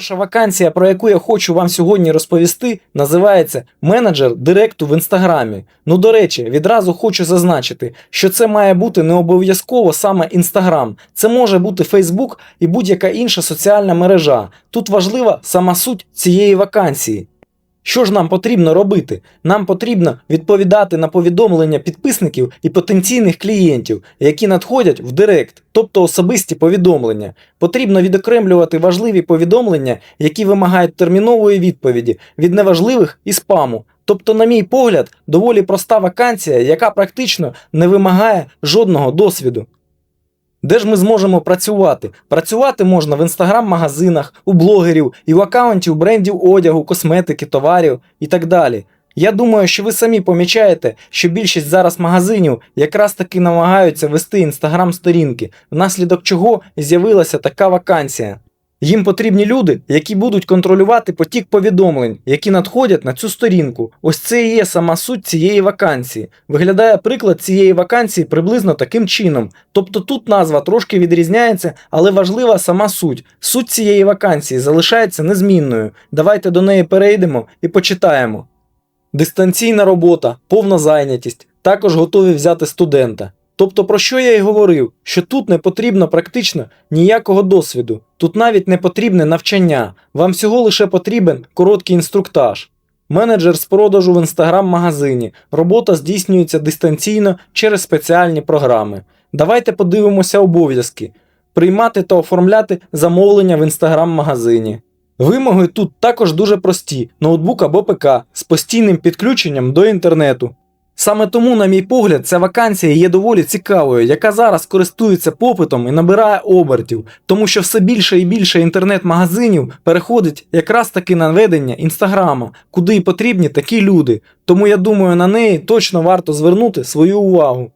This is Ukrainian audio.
Перша вакансія, про яку я хочу вам сьогодні розповісти, називається менеджер директу в інстаграмі. Ну, до речі, відразу хочу зазначити, що це має бути не обов'язково саме інстаграм. Це може бути Фейсбук і будь-яка інша соціальна мережа. Тут важлива сама суть цієї вакансії. Що ж нам потрібно робити? Нам потрібно відповідати на повідомлення підписників і потенційних клієнтів, які надходять в Директ, тобто особисті повідомлення. Потрібно відокремлювати важливі повідомлення, які вимагають термінової відповіді від неважливих і спаму. Тобто, на мій погляд, доволі проста вакансія, яка практично не вимагає жодного досвіду. Де ж ми зможемо працювати? Працювати можна в інстаграм-магазинах, у блогерів і в акаунтів брендів одягу, косметики, товарів і так далі. Я думаю, що ви самі помічаєте, що більшість зараз магазинів якраз таки намагаються вести інстаграм-сторінки, внаслідок чого з'явилася така вакансія. Їм потрібні люди, які будуть контролювати потік повідомлень, які надходять на цю сторінку. Ось це і є сама суть цієї вакансії. Виглядає приклад цієї вакансії приблизно таким чином. Тобто тут назва трошки відрізняється, але важлива сама суть. Суть цієї вакансії залишається незмінною. Давайте до неї перейдемо і почитаємо. Дистанційна робота, повна зайнятість, також готові взяти студента. Тобто, про що я й говорив, що тут не потрібно практично ніякого досвіду, тут навіть не потрібне навчання, вам всього лише потрібен короткий інструктаж. Менеджер з продажу в інстаграм-магазині. Робота здійснюється дистанційно через спеціальні програми. Давайте подивимося обов'язки: приймати та оформляти замовлення в інстаграм-магазині. Вимоги тут також дуже прості: ноутбук або ПК з постійним підключенням до інтернету. Саме тому, на мій погляд, ця вакансія є доволі цікавою, яка зараз користується попитом і набирає обертів, тому що все більше і більше інтернет-магазинів переходить якраз таки на ведення інстаграма, куди й потрібні такі люди. Тому я думаю, на неї точно варто звернути свою увагу.